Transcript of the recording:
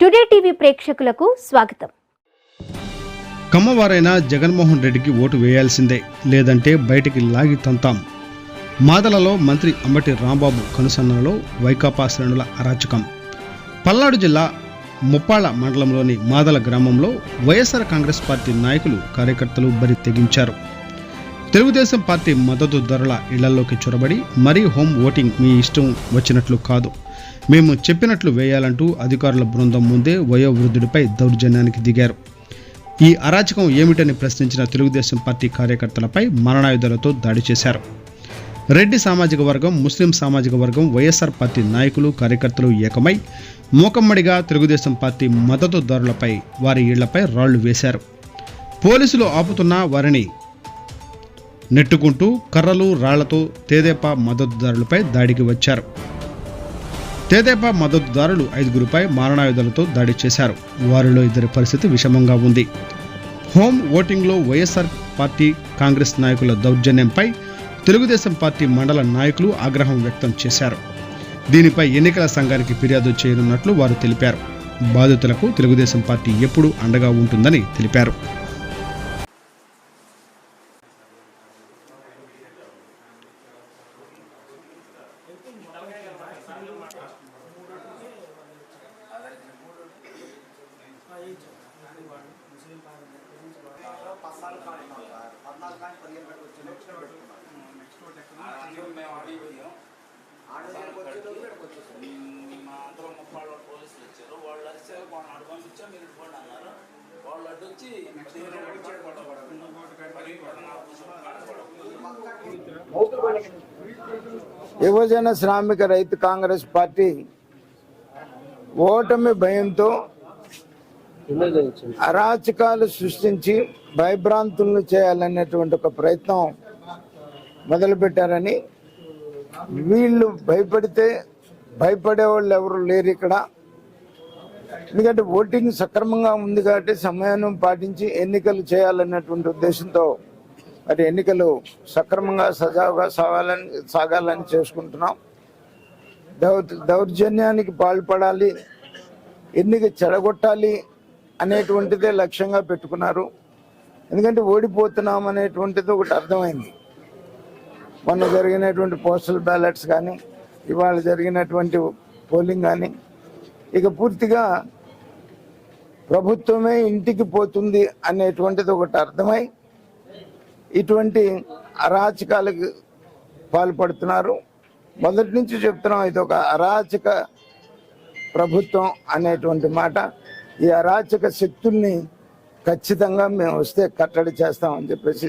Today TV ప్రేక్షకులకు స్వాగతం. కమ్మవారైన జగన్మోహన్ రెడ్డికి ఓటు వేయాల్సిందే లేదంటే బయటికి లాగి తంతాం. మాదలలో మంత్రి అంబటి రాంబాబు కనుసన్నలో వైకాపా శ్రేణుల అరాచకం. పల్నాడు జిల్లా ముప్పాళ మండలంలోని మాదల గ్రామంలో వైఎస్ఆర్ కాంగ్రెస్ పార్టీ నాయకులు కార్యకర్తలు బరి తెగించారు. తెలుగుదేశం పార్టీ మద్దతు ధరల ఇళ్ళలోకి చొరబడి మరీ హోమ్ ఓటింగ్ మీ ఇష్టం వచ్చినట్లు కాదు. మేము చెప్పినట్లు వేయాలంటూ అధికారుల బృందం ముందే వయోవృద్ధుడిపై దౌర్జన్యానికి దిగారు. ఈ అరాచకం ఏమిటని ప్రశ్నించిన తెలుగుదేశం పార్టీ కార్యకర్తలపై మరణాయుధాలతో దాడి చేశారు. రెడ్డి సామాజిక వర్గం ముస్లిం సామాజిక వర్గం వైఎస్ఆర్ పార్టీ నాయకులు కార్యకర్తలు ఏకమై మూకమ్మడిగా తెలుగుదేశం పార్టీ మద్దతుదారులపై వారి ఇళ్ళపై రాళ్ళు వేశారు. పోలీసులు ఆపుతున్న వారిని నెట్టుకుంటూ కర్రలు రాళ్ళతో తేదేపా మద్దతుదారులపై దాడికి వచ్చారు. తేదేపా మద్దతుదారులు ఐదుగురిపై మారణాయుధాలతో దాడి చేశారు. వారిలో ఇద్దరి పరిస్థితి విషమంగా ఉంది. హోమ్ ఓటింగ్లో వైఎస్ఆర్ పార్టీ కాంగ్రెస్ నాయకుల దౌర్జన్యంపై తెలుగుదేశం పార్టీ మండల నాయకులు ఆగ్రహం వ్యక్తం చేశారు. దీనిపై ఎన్నికల సంఘానికి ఫిర్యాదు చేయనున్నట్లు వారు తెలిపారు. బాధితులకు తెలుగుదేశం పార్టీ ఎప్పుడూ అండగా ఉంటుందని తెలిపారు. మా అందరం ముప్పై వాళ్ళు పోలీసులు వచ్చారు వాళ్ళు అరిచారు వాళ్ళని అటు పంపించాం మీరు ఇటు అన్నారు వాళ్ళు అడ్డు వచ్చి యువజన శ్రామిక రైతు కాంగ్రెస్ పార్టీ ఓటమి భయంతో అరాచకాలు సృష్టించి భయభ్రాంతులను చేయాలనేటువంటి ఒక ప్రయత్నం మొదలుపెట్టారని వీళ్ళు భయపడితే భయపడే వాళ్ళు ఎవరు లేరు ఇక్కడ. ఎందుకంటే ఓటింగ్ సక్రమంగా ఉంది కాబట్టి సమయాన్ని పాటించి ఎన్నికలు చేయాలన్నటువంటి ఉద్దేశంతో మరి ఎన్నికలు సక్రమంగా సజావుగా సాగాలని సాగాలని చేసుకుంటున్నాం. దౌర్ దౌర్జన్యానికి పాల్పడాలి ఎన్నిక చెడగొట్టాలి అనేటువంటిదే లక్ష్యంగా పెట్టుకున్నారు. ఎందుకంటే ఓడిపోతున్నాం అనేటువంటిది ఒకటి అర్థమైంది. మొన్న జరిగినటువంటి పోస్టల్ బ్యాలెట్స్ కానీ ఇవాళ జరిగినటువంటి పోలింగ్ కానీ ఇక పూర్తిగా ప్రభుత్వమే ఇంటికి పోతుంది అనేటువంటిది ఒకటి అర్థమై ఇటువంటి అరాచకాలకు పాల్పడుతున్నారు. మొదటి నుంచి చెప్తున్నాం ఇది ఒక అరాచక ప్రభుత్వం అనేటువంటి మాట. ఈ అరాచక శక్తుల్ని ఖచ్చితంగా మేము వస్తే కట్టడి చేస్తామని చెప్పేసి